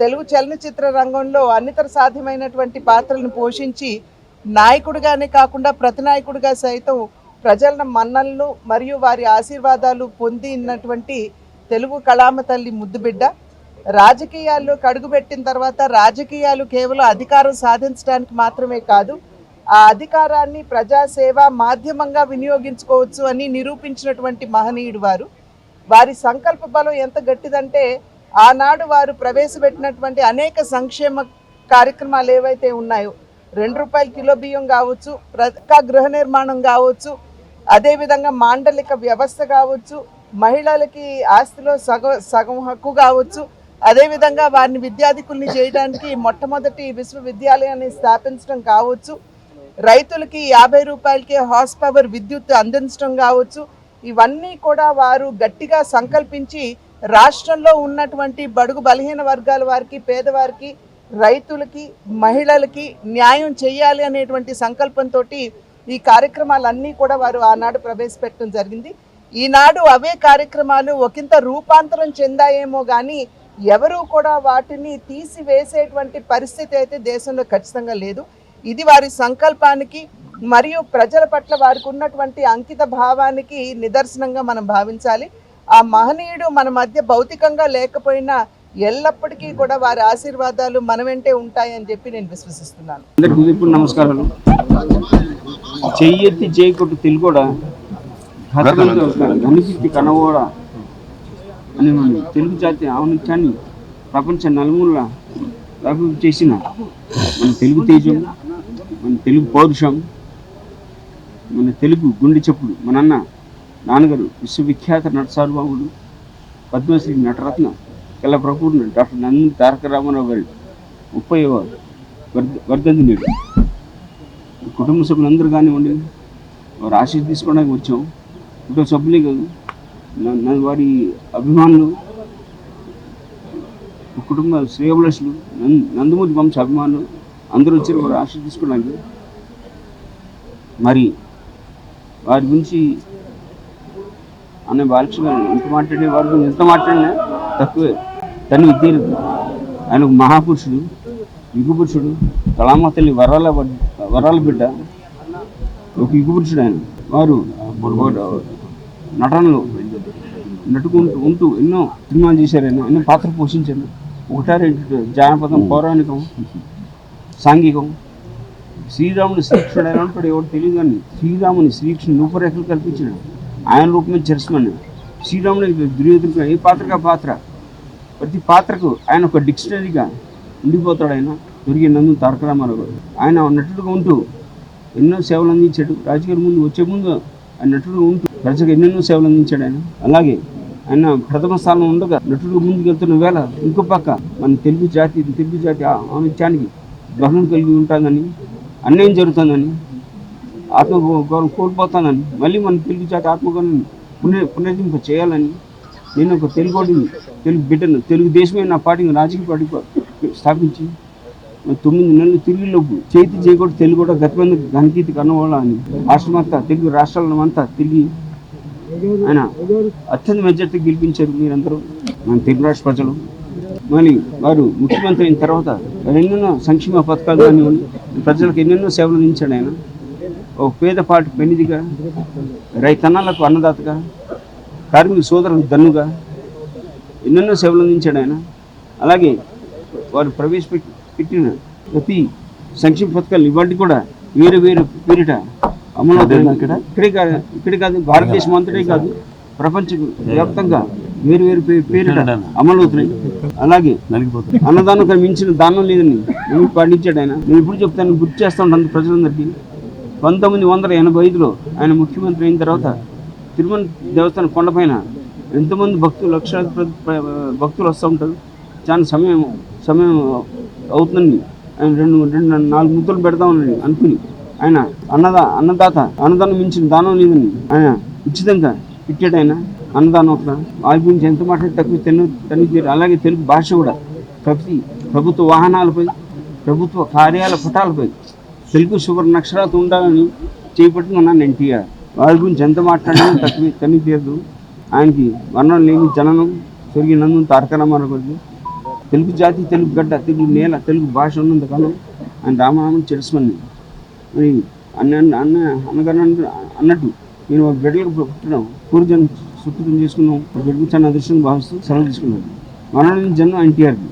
తెలుగు చలనచిత్ర రంగంలో అన్నితర సాధ్యమైనటువంటి పాత్రలను పోషించి నాయకుడిగానే కాకుండా ప్రతినాయకుడిగా సైతం ప్రజల మన్నలను మరియు వారి ఆశీర్వాదాలు పొందినటువంటి తెలుగు కళామ తల్లి ముద్దుబిడ్డ. రాజకీయాల్లో కడుగుపెట్టిన తర్వాత రాజకీయాలు కేవలం అధికారం సాధించడానికి మాత్రమే కాదు ఆ అధికారాన్ని ప్రజాసేవ మాధ్యమంగా వినియోగించుకోవచ్చు అని నిరూపించినటువంటి మహనీయుడు వారు. వారి సంకల్ప బలం ఎంత గట్టిదంటే ఆనాడు వారు ప్రవేశపెట్టినటువంటి అనేక సంక్షేమ కార్యక్రమాలు ఏవైతే ఉన్నాయో రెండు రూపాయల కిలో బియ్యం కావచ్చు ప్రతికా గృహ నిర్మాణం కావచ్చు అదేవిధంగా మాండలిక వ్యవస్థ కావచ్చు మహిళలకి ఆస్తిలో సగ సగం హక్కు కావచ్చు అదేవిధంగా వారిని విద్యాధికుల్ని చేయడానికి మొట్టమొదటి విశ్వవిద్యాలయాన్ని స్థాపించడం కావచ్చు రైతులకి యాభై రూపాయలకే హార్స్ పవర్ విద్యుత్ అందించడం కావచ్చు ఇవన్నీ కూడా వారు గట్టిగా సంకల్పించి రాష్ట్రంలో ఉన్నటువంటి బడుగు బలహీన వర్గాల వారికి పేదవారికి రైతులకి మహిళలకి న్యాయం చేయాలి అనేటువంటి సంకల్పంతో ఈ కార్యక్రమాలన్నీ కూడా వారు ఆనాడు ప్రవేశపెట్టడం జరిగింది. ఈనాడు అవే కార్యక్రమాలు ఒకంత రూపాంతరం చెందాయేమో కానీ ఎవరూ కూడా వాటిని తీసివేసేటువంటి పరిస్థితి అయితే దేశంలో ఖచ్చితంగా లేదు. ఇది వారి సంకల్పానికి మరియు ప్రజల పట్ల వారికి ఉన్నటువంటి అంకిత భావానికి నిదర్శనంగా మనం భావించాలి. ఆ మహనీయుడు మన మధ్య భౌతికంగా లేకపోయినా ఎల్లప్పటికీ కూడా వారి ఆశీర్వాదాలు మన వెంటే ఉంటాయని చెప్పి నేను విశ్వసిస్తున్నాను. అందరికి ఉదయపూర్ నమస్కారాలు. ఎత్తి చేయకొట్టు తెలుగోడ కనిపించి అని తెలుగు జాతి ఆవనిత్యాన్ని ప్రపంచ నలుమూల వ్యాపింపు చేసిన మన తెలుగు తేజం మన తెలుగు పౌరుషం మన తెలుగు గుండె చెప్పుడు మన అన్న నాన్నగారు విశ్వవిఖ్యాత నటసారు సార్వభౌముడు పద్మశ్రీ నటరత్న కళ ప్రపూర్ణ డాక్టర్ నంది తారక రామారావు గారి ముప్పై వర్ధ కుటుంబ సభ్యులందరూ కానివ్వండి వారు ఆశీస్ తీసుకోవడానికి వచ్చాం. కుటుంబ సభ్యులే కాదు నన్ను వారి అభిమానులు కుటుంబ శ్రేయభిలాషులు నం- నందమూరి వంశ అభిమానులు అందరూ వచ్చారు వారు ఆశీస్ తీసుకోవడానికి. మరి వారి గురించి అనే బాలకృష్ణ ఇంత ఎంత మాట్లాడే వారి ఎంత మాట్లాడినా తక్కువే. తను తీరు ఆయన ఒక మహాపురుషుడు యుగపురుషుడు కళామ తల్లి వరాల వరాల బిడ్డ ఒక యుగపురుషుడు ఆయన. వారు నటనలు నటుకుంటూ ఉంటూ ఎన్నో సినిమాలు చేశారు ఆయన. ఎన్నో పాత్ర పోషించారు. ఒకటా జానపదం పౌరాణికం సాంఘికం. శ్రీరాముని శ్రీకృష్ణుడు ఆయన ఉంటాడు ఎవరు తెలియదు కానీ శ్రీరాముని శ్రీకృష్ణుని రూపరేఖలు కల్పించాడు. ఆయన రూపమే చరిస్మని శ్రీరాముడు దుర్యోధనుడు ఏ పాత్రగా పాత్ర? ప్రతి పాత్రకు ఆయన ఒక డిక్షనరీగా ఉండిపోతాడు ఆయన. దొరికి నందు తారక రామారావు గారు. ఆయన నటుడుగా ఉంటూ ఎన్నో సేవలు అందించాడు. రాజకీయ ముందు వచ్చే ముందు ఆయన నటుడుగా ఉంటూ ప్రజలకు ఎన్నెన్నో సేవలు అందించాడు ఆయన. అలాగే ఆయన ప్రథమ స్థానంలో ఉండగా నటుడు ముందుకు వెళ్తున్న వేళ ఇంకో పక్క మన తెలుగు జాతి తెలుగు జాతి ఆమిత్యానికి గ్రహణం కలిగి ఉంటుందని అన్యాయం జరుగుతుందని ఆత్మగౌరవం కోల్పోతానని మళ్ళీ మన తెలుగు జాతి ఆత్మగౌరవం పునర్ పునర్జింప చేయాలని నేను ఒక తెలుగుడిని తెలుగు బిడ్డను తెలుగుదేశమే నా పార్టీని రాజకీయ పార్టీ స్థాపించి తొమ్మిది నెలలు తిరిగిలోపు చేతి చేయకూడదు తెలుగు కూడా గతిమంది ఘనకీర్తి కన్నవాళ్ళ అని రాష్ట్రమంతా తెలుగు రాష్ట్రాలను అంతా తిరిగి ఆయన అత్యంత మెజార్టీ గెలిపించారు మీరందరూ మన తెలుగు రాష్ట్ర ప్రజలు. మరి వారు ముఖ్యమంత్రి అయిన తర్వాత ఎన్నెన్నో సంక్షేమ పథకాలు కానివ్వండి ప్రజలకు ఎన్నెన్నో సేవలు అందించాడు ఆయన. ఒక పేదపాటి పెనిదిగా రైతన్నలకు అన్నదాతగా కార్మిక సోదరులకు దన్నుగా ఎన్నెన్నో సేవలు అందించాడు ఆయన. అలాగే వారు ప్రవేశపెట్టి పెట్టిన ప్రతి సంక్షేమ పథకాలు ఇవాటి కూడా వేరు వేరు పేరిట అమలు ఇక్కడ? ఇక్కడే కాదు ఇక్కడే కాదు భారతదేశం అంతటే కాదు ప్రపంచ వ్యాప్తంగా వేరు వేరు పేరిట అమలు అవుతున్నాయి. అలాగే అన్నదానం మించిన దానం లేదని నేను పాటించాడు ఆయన. నేను ఇప్పుడు చెప్తాను గుర్తు చేస్తా ఉంటాను ప్రజలందరికీ పంతొమ్మిది వందల ఎనభై ఐదులో ఆయన ముఖ్యమంత్రి అయిన తర్వాత తిరుమల దేవస్థానం కొండపైన ఎంతమంది భక్తులు లక్షలాది భక్తులు వస్తూ ఉంటారు? చాలా సమయం సమయం అవుతుంది ఆయన రెండు రెండు నాలుగు ముద్దలు పెడతామని అనుకుని ఆయన అన్నదా అన్నదాత అన్నదానం మించిన దానం లేదని ఆయన ఉచితంగా ఇచ్చాడు ఆయన అన్నదానం ఒక వారి గురించి ఎంత మాట్లాడి తక్కువ తెలుగు తెలుగు అలాగే తెలుగు భాష కూడా ప్రతి ప్రభుత్వ వాహనాలపై ప్రభుత్వ కార్యాల పుటాలపై తెలుగు షుగర్ అక్షరాలు ఉండాలని చేపట్టుకున్నాను ఎన్టీఆర్. వారి గురించి ఎంత మాట్లాడినా తక్కువ తీరదు ఆయనకి వర్ణం లేని జననం తిరిగి నందు తారక రామారావు గారికి తెలుగు జాతి తెలుగు గడ్డ తెలుగు నేల తెలుగు భాష ఉన్నంతకాలం ఆయన రామనామం చెడుసుమని. మరి అన్న అన్న అన్నగారు అన్న- అన్నట్టు నేను ఒక బిడ్డలకు పుట్టడం పూర్వజన్ సుకృతం చేసుకున్నాం. బిడ్డకు చాలా అదృష్టం భావిస్తూ సెలవు తీసుకున్నాను మన జన్మ ఎన్టీఆర్ది.